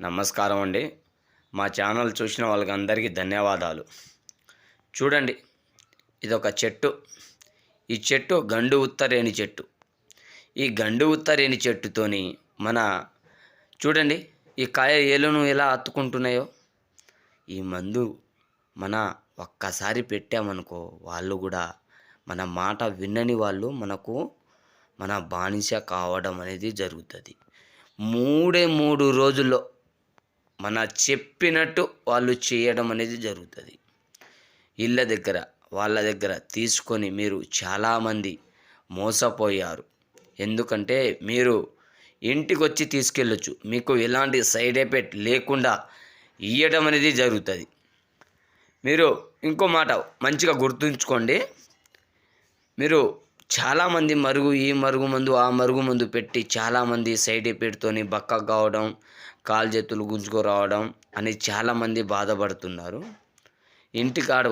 నమస్కారం అండి. మా ఛానల్ చూసిన వాళ్ళకి అందరికీ ధన్యవాదాలు. చూడండి ఇదొక చెట్టు. ఈ చెట్టు గండు ఉత్తరేణి చెట్టు. ఈ గండు ఉత్తరేణి చెట్టుతోని మన చూడండి ఈ కాయ ఏలును ఎలా అత్తుకుంటున్నాయో ఈ మందు మన ఒక్కసారి పెట్టామనుకో వాళ్ళు కూడా మన మాట విన్నని వాళ్ళు మనకు మన బానిస కావడం అనేది జరుగుతుంది. మూడే మూడు రోజుల్లో మన చెప్పినట్టు వాళ్ళు చేయడం అనేది జరుగుతుంది. ఇళ్ళ దగ్గర వాళ్ళ దగ్గర తీసుకొని మీరు చాలామంది మోసపోయారు. ఎందుకంటే మీరు ఇంటికి వచ్చి తీసుకెళ్ళొచ్చు. మీకు ఎలాంటి సైడ్ ఎఫెక్ట్ లేకుండా ఇవ్వడం అనేది జరుగుతుంది. మీరు ఇంకో మాట మంచిగా గుర్తుంచుకోండి. మీరు చాలామంది మరుగు ఈ మరుగు మందు ఆ మరుగు మందు పెట్టి చాలామంది సైడ్ ఎఫెక్ట్తోని బక్క కావడం కాలు చేతులు గుంజుకు రావడం అని చాలామంది బాధపడుతున్నారు. ఇంటికాడ